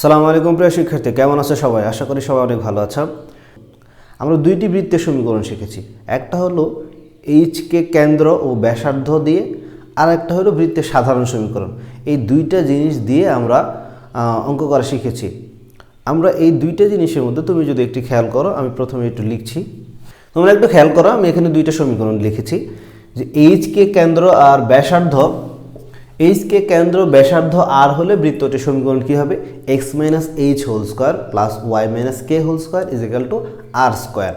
সালামু আলাইকুম প্রিয় শিক্ষার্থী, কেমন আছে সবাই? আশা করি সবাই অনেক ভালো আছো। আমরা দুইটি বৃত্তের সমীকরণ শিখেছি। একটা হলো এইচকে কেন্দ্র ও ব্যাসার্ধ দিয়ে আর একটা হলো বৃত্তের সাধারণ সমীকরণ। এই দুইটা জিনিস দিয়ে আমরা অঙ্ক করা শিখেছি। আমরা এই দুইটা জিনিসের মধ্যে তুমি যদি একটু খেয়াল করো, আমি প্রথমে একটু লিখছি। তোমরা একটু খেয়াল করো, আমি এখানে দুইটা সমীকরণ লিখেছি। যে এইচকে কেন্দ্র আর ব্যাসার্ধ এইচকে কেন্দ্র ব্যাসার্ধ আর হলে বৃত্তটির সমীকরণ কী হবে? X minus h whole square plus y minus k whole square is equal to r square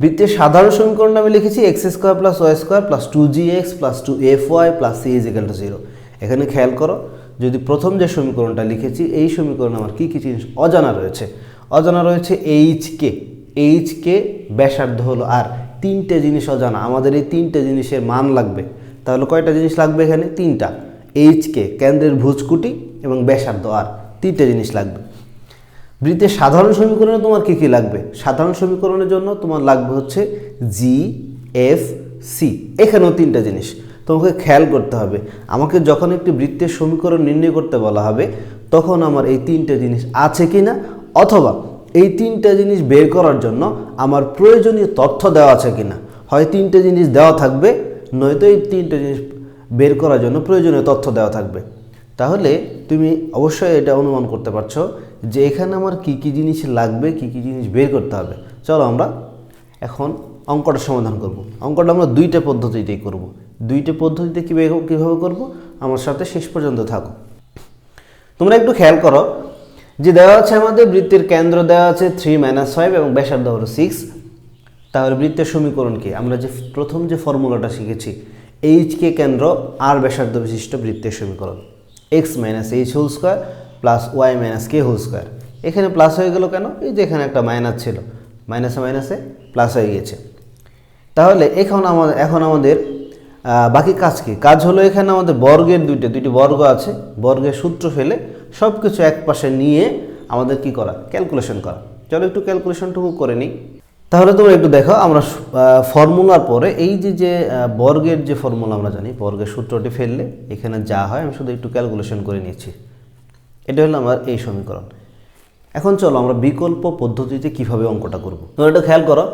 বৃত্তের সাধারণ সমীকরণ আমি লিখেছি x square plus y square plus two g x plus two f y plus c is equal to zero এখানে খেয়াল করো, যদি প্রথম যে সমীকরণটা লিখেছি, এই সমীকরণে আমার কী কী জিনিস অজানা রয়েছে? অজানা রয়েছে এইচ কে। এইচ কে ব্যাসার্ধ হলো আর তিনটে জিনিস অজানা। আমাদের এই তিনটে জিনিসের মান লাগবে। তাহলে কয়টা জিনিস লাগবে এখানে? তিনটা। এইচ কে কেন্দ্রের ভুজকুটি এবং ব্যাসার্ধ। আর তিনটে জিনিস লাগবে। বৃত্তের সাধারণ সমীকরণে তোমার কী কী লাগবে? সাধারণ সমীকরণের জন্য তোমার লাগবে হচ্ছে জি এফ সি এখানেও তিনটা জিনিস। তোমাকে খেয়াল করতে হবে। আমাকে যখন একটি বৃত্তের সমীকরণ নির্ণয় করতে বলা হবে, তখন আমার এই তিনটে জিনিস আছে কি না অথবা এই তিনটা জিনিস বের করার জন্য আমার প্রয়োজনীয় তথ্য দেওয়া আছে কি না হয় তিনটে জিনিস দেওয়া থাকবে নয়তো এই তিনটে জিনিস বের করার জন্য প্রয়োজনীয় তথ্য দেওয়া থাকবে। তাহলে তুমি অবশ্যই এটা অনুমান করতে পারছ যে এখানে আমার কি কি জিনিস লাগবে, কি কি জিনিস বের করতে হবে। চলো আমরা এখন অঙ্কটা সমাধান করব। অঙ্কটা আমরা দুইটা পদ্ধতিতেই করব। দুইটা পদ্ধতিতে কীভাবে কীভাবে করব? আমার সাথে শেষ পর্যন্ত থাকো। তোমরা একটু খেয়াল করো যে দেওয়া আছে আমাদের বৃত্তির কেন্দ্র, দেওয়া আছে থ্রি মাইনাস ফাইভ এবং ব্যাসার্ধ হলো সিক্স তাহলে বৃত্তের সমীকরণ কি? আমরা যে প্রথম যে ফর্মুলাটা শিখেছি এইচ কে কেন্দ্র আর ব্যাসার্ধ বিশিষ্ট বৃত্তের সমীকরণ। X minus h whole square plus y minus k whole square এখানে প্লাস হয়ে গেল কেন? এই যে এখানে একটা মাইনাস ছিল। মাইনাসে মাইনাসে প্লাস হয়ে গিয়েছে। তাহলে এখন আমাদের এখন আমাদের বাকি কাজ কি? কাজ হলো এখানে আমাদের বর্গের দুইটা, দুইটি বর্গ আছে। বর্গের সূত্র ফেলে সব কিছু এক পাশে নিয়ে আমাদের কি করা? ক্যালকুলেশন করা। চলো একটু ক্যালকুলেশনটুকু করে নিই। তাহলে তোমরা একটু দেখো, আমরা ফর্মুলার পরে এই যে যে বর্গের যে ফর্মুলা আমরা জানি, বর্গের সূত্রটি ফেললে এখানে যা হয়, আমি শুধু একটু ক্যালকুলেশন করে নিয়েছি। এটা হলো আমার এই সমীকরণ। এখন চলো আমরা বিকল্প পদ্ধতিতে কীভাবে অঙ্কটা করব। তোমরা এটা খেয়াল করো,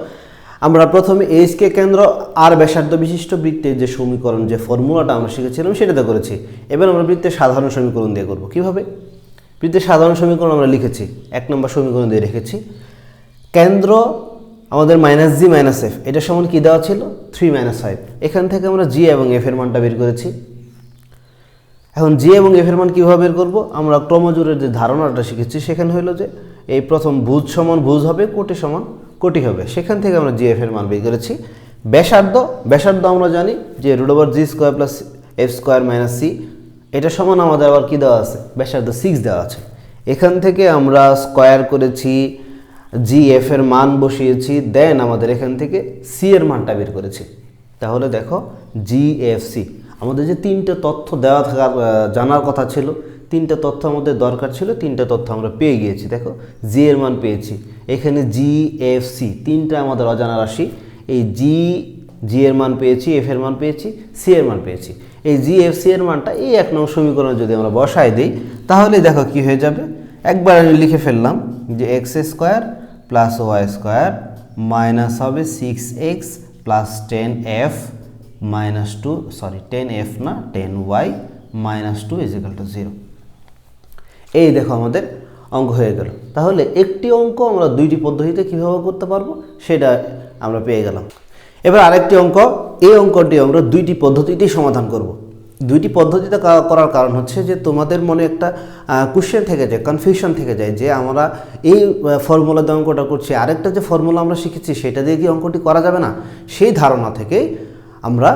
আমরা প্রথমে এইচকে কেন্দ্র আর ব্যাসার্ধ বিশিষ্ট বৃত্তের যে সমীকরণ, যে ফর্মুলাটা আমরা শিখেছিলাম, সেটাতে করেছি। এবার আমরা বৃত্তের সাধারণ সমীকরণ দিয়ে করব। কীভাবে? বৃত্তের সাধারণ সমীকরণ আমরা লিখেছি, এক নম্বর সমীকরণ দিয়ে রেখেছি। কেন্দ্র আমাদের মাইনাস জি মাইনাস এফ এটা সমান কী দেওয়া ছিল? থ্রি মাইনাস ফাইভ এখান থেকে আমরা জি এবং এফ এর মানটা বের করেছি। এখন জি এবং এফ এর মান কীভাবে বের করব? আমরা ক্রমজোরের যে ধারণাটা শিখেছি, সেখানে হলো যে এই প্রথম ভুজ সমান ভুজ হবে, কোটি সমান কোটি হবে। সেখান থেকে আমরা জি এফ এর মান বের করেছি। ব্যাসার্ধ ব্যাসার্ধ আমরা জানি যে root over g square plus f square minus c এটা সমান আমাদের আবার কী দেওয়া আছে? ব্যাসার্ধ সিক্স দেওয়া আছে। এখান থেকে আমরা স্কোয়ার করেছি জি এফ এর মান বসিয়েছি দেন আমাদের এখান থেকে সি এর মানটা বের করেছি। তাহলে দেখো জি এফ সি আমাদের যে তিনটে তথ্য দেওয়া থাকার জানার কথা ছিল, তিনটে তথ্য আমাদের দরকার ছিল, তিনটে তথ্য আমরা পেয়ে গিয়েছি। দেখো জি এর মান পেয়েছি। এখানে জি এফ সি তিনটা আমাদের অজানা রাশি। এই জি জি এর মান পেয়েছি এফ এর মান পেয়েছি সি এর মান পেয়েছি। এই জি এফ সি এর মানটা এই এক নম্বর সমীকরণে যদি আমরা বসাই দিই, তাহলে দেখো কি হয়ে যাবে? একবার আমি লিখে ফেললাম যে x square plus y square minus হবে six x plus ten f minus two sorry ten f না ten y minus two is equal to zero এই দেখো আমাদের অঙ্ক হয়ে গেল। তাহলে একটি অঙ্ক আমরা দুইটি পদ্ধতিতে কীভাবে করতে পারব সেটা আমরা পেয়ে গেলাম। এবার আরেকটি অঙ্ক, এই অঙ্কটি আমরা দুইটি পদ্ধতিতেই সমাধান করব। দুইটি পদ্ধতিতে করার কারণ হচ্ছে যে তোমাদের মনে একটা কোশ্চেন থেকে যায় কনফিউশন থেকে যায় যে আমরা এই ফর্মুলা দিয়ে অঙ্কটা করছি। আরেকটা যে ফর্মুলা আমরা শিখেছি, সেটা দিয়ে কি অঙ্কটি করা যাবে না? সেই ধারণা থেকেই আমরা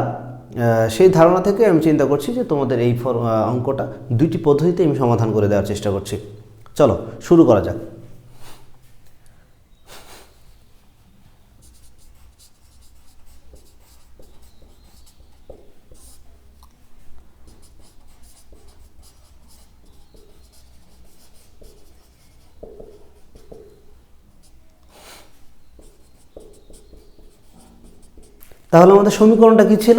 সেই ধারণা থেকে আমি চিন্তা করছি যে তোমাদের এই অঙ্কটা দুইটি পদ্ধতিতে আমি সমাধান করে দেওয়ার চেষ্টা করছি। চলো, শুরু করা যাক। তাহলে আমাদের সমীকরণটা কি ছিল?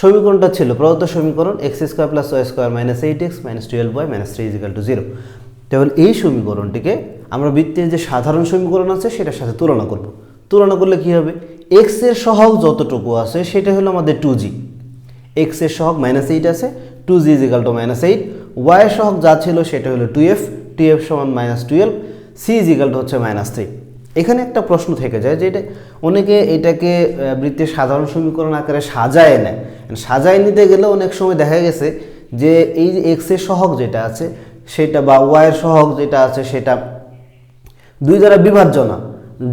সমীকরণটা ছিল প্রদত্ত সমীকরণ x square plus y square minus eight x minus twelve y minus three is equal to zero তাহলে এই সমীকরণটিকে আমরা বৃত্তের যে সাধারণ সমীকরণ আছে সেটার সাথে তুলনা করব। তুলনা করলে কি হবে? এক্সের সহগ যতটুকু আছে সেটা হলো আমাদের টু জি এক্সের সহগ মাইনাস এইট আছে two g is equal to minus eight y সহগ যা ছিল সেটা হলো টু এফ টু এফ সমান minus twelve c is equal to হচ্ছে মাইনাস থ্রি এখানে একটা প্রশ্ন থেকে যায় যে এটা, অনেকে এটাকে বৃত্তের সাধারণ সমীকরণ আকারে সাজায় নেয়। সাজায় নিতে গেলে অনেক সময় দেখা গেছে যে এই যে এক্সের সহগ যেটা আছে, সেটা বা ওয়াই এর সহগ যেটা আছে, সেটা দুই দ্বারা বিভাজ্য না।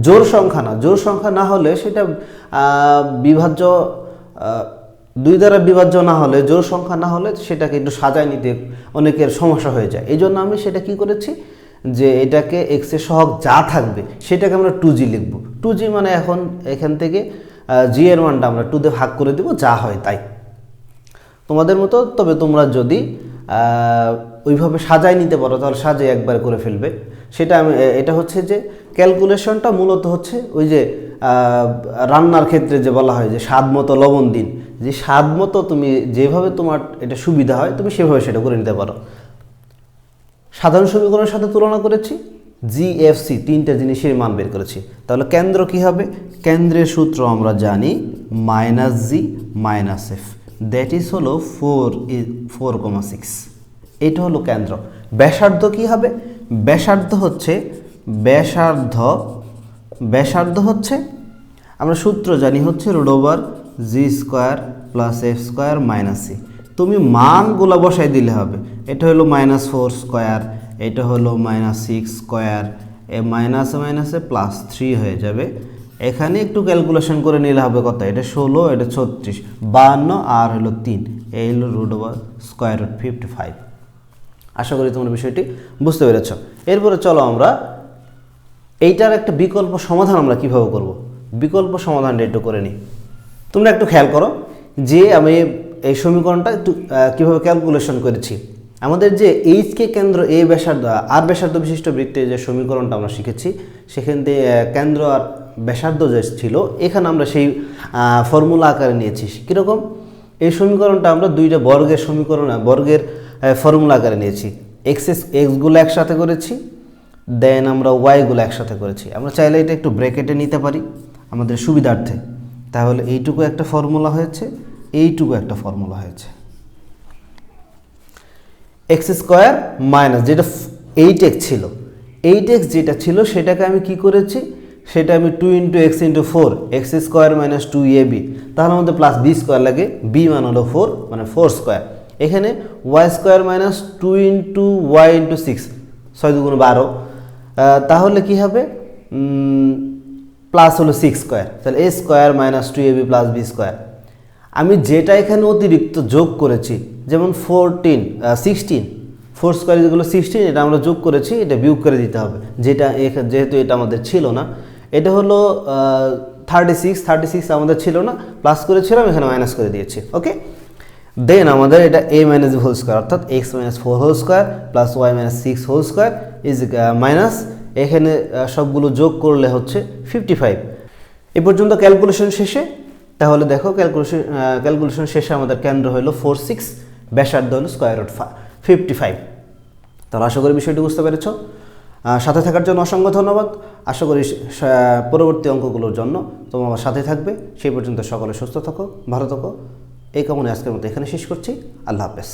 জোর সংখ্যা না। জোর সংখ্যা না হলে সেটা বিভাজ্য দুই দ্বারা বিভাজ্য না হলে জোর সংখ্যা না হলে সেটাকে একটু সাজায় নিতে অনেকের সমস্যা হয়ে যায়। এই জন্য আমি সেটা কি করেছি? যে এটাকে এক্সের সহগ যা থাকবে সেটাকে আমরা টু জি লিখব। টু জি মানে এখন এখান থেকে জি এর মানটা আমরা টু দিয়ে ভাগ করে দেবো, যা হয় তাই। তোমাদের মতো, তবে তোমরা যদি ওইভাবে সাজায় নিতে পারো, তাহলে সাজায় একবার করে ফেলবে। সেটা আমি এটা হচ্ছে যে ক্যালকুলেশনটা মূলত হচ্ছে ওই যে রান্নার ক্ষেত্রে যে বলা হয় যে স্বাদ মতো লবণ দিন। যে স্বাদ মতো তুমি যেভাবে তোমার এটা সুবিধা হয়, তুমি সেভাবে সেটা করে নিতে পারো। সাধারণ সমীকরণের সাথে তুলনা করেছি জিএফসি তিনটা জিনিসের মান বের করেছি। তাহলে কেন্দ্র কি হবে? কেন্দ্রের সূত্র আমরা জানি minus g minus f that is হলো ফোর ফোর কমা সিক্স এটা হলো কেন্দ্র। ব্যাসার্ধ কি হবে? ব্যাসার্ধ হচ্ছে, ব্যাসার্ধ ব্যাসার্ধ হচ্ছে, আমরা সূত্র জানি হচ্ছে root over g square plus f square minus c তুমি মানগুলো বসাই দিলে হবে। এটা হলো মাইনাস ফোর স্কোয়ার এটা হলো মাইনাস সিক্স স্কোয়ার এ মাইনাসে মাইনাসে প্লাস থ্রি হয়ে যাবে। এখানে একটু ক্যালকুলেশন করে নিলে হবে কত? এটা ষোলো, এটা ছত্রিশ, বাহান্ন, আর হলো তিন। এই হলো root over square root fifty five আশা করি তোমরা বিষয়টি বুঝতে পেরেছ। এরপরে চলো আমরা এইটার একটা বিকল্প সমাধান আমরা কীভাবে করব? বিকল্প সমাধানটা একটু করে নিই। তোমরা একটু খেয়াল করো যে আমি এই সমীকরণটা একটু কীভাবে ক্যালকুলেশন করেছি? আমাদের যে এইচকে কেন্দ্র এ ব্যাসার্ধ আর ব্যাসার্ধ বিশিষ্ট বৃত্তের যে সমীকরণটা আমরা শিখেছি, সেখান থেকে কেন্দ্র আর ব্যাসার্ধ যে ছিল, এখানে আমরা সেই ফর্মুলা আকারে নিয়েছি। কীরকম? এই সমীকরণটা আমরা দুইটা বর্গের সমীকরণ বর্গের ফর্মুলা আকারে নিয়েছি। এক্স এক্সগুলো একসাথে করেছি দেন আমরা ওয়াইগুলো একসাথে করেছি। আমরা চাইলে এটা একটু ব্রেকেটে নিতে পারি, আমাদের সুবিধার্থে। তাহলে এইটুকু একটা ফর্মুলা হয়েছে। এইটুকু একটা ফর্মুলা হয়েছে। এক্স স্কোয়ার মাইনাস যেটা এইট এক্স ছিল। এইট এক্স যেটা ছিল সেটাকে আমি কি করেছি? সেটা আমি two into x into four x square minus two a b তাহলে আমাদের প্লাস বি স্কোয়ার লাগে বি মান হলো ফোর মানে ফোর স্কোয়ার এখানে y square minus two into y into six ছয় দুগুণ বারো। তাহলে কি হবে? প্লাস হলো সিক্স স্কোয়ার তাহলে a square minus two a b plus b square আমি যেটা এখানে অতিরিক্ত যোগ করেছি, যেমন ফোরটিন সিক্সটিন ফোর স্কোয়ার যেগুলো সিক্সটিন এটা আমরা যোগ করেছি, এটা বিয়োগ করে দিতে হবে। যেটা যেহেতু এটা আমাদের ছিল না, এটা হলো থার্টি সিক্স থার্টি সিক্স আমাদের ছিল না প্লাস করেছিলাম, এখানে মাইনাস করে দিয়েছি ওকে দেন আমাদের এটা এ মাইনাস হোল স্কোয়ার অর্থাৎ x minus four whole square plus y minus six whole square is minus এখানে সবগুলো যোগ করলে হচ্ছে ফিফটি ফাইভ এ পর্যন্ত ক্যালকুলেশন শেষে তাহলে দেখো ক্যালকুলেশন ক্যালকুলেশন শেষে আমাদের কেন্দ্র হলো ফোর সিক্স ব্যাসার্ধ হলো স্কোয়ার রুট ফিফটি ফাইভ তাহলে আশা করি বিষয়টি বুঝতে পেরেছ। সাথে থাকার জন্য অসংখ্য ধন্যবাদ। আশা করি পরবর্তী অঙ্কগুলোর জন্য তোমরা আমার সাথে থাকবে। সেই পর্যন্ত সকলে সুস্থ থাকো, ভালো থাকো। এই কামনে আজকের মতো এখানে শেষ করছি। আল্লাহ হাফেজ।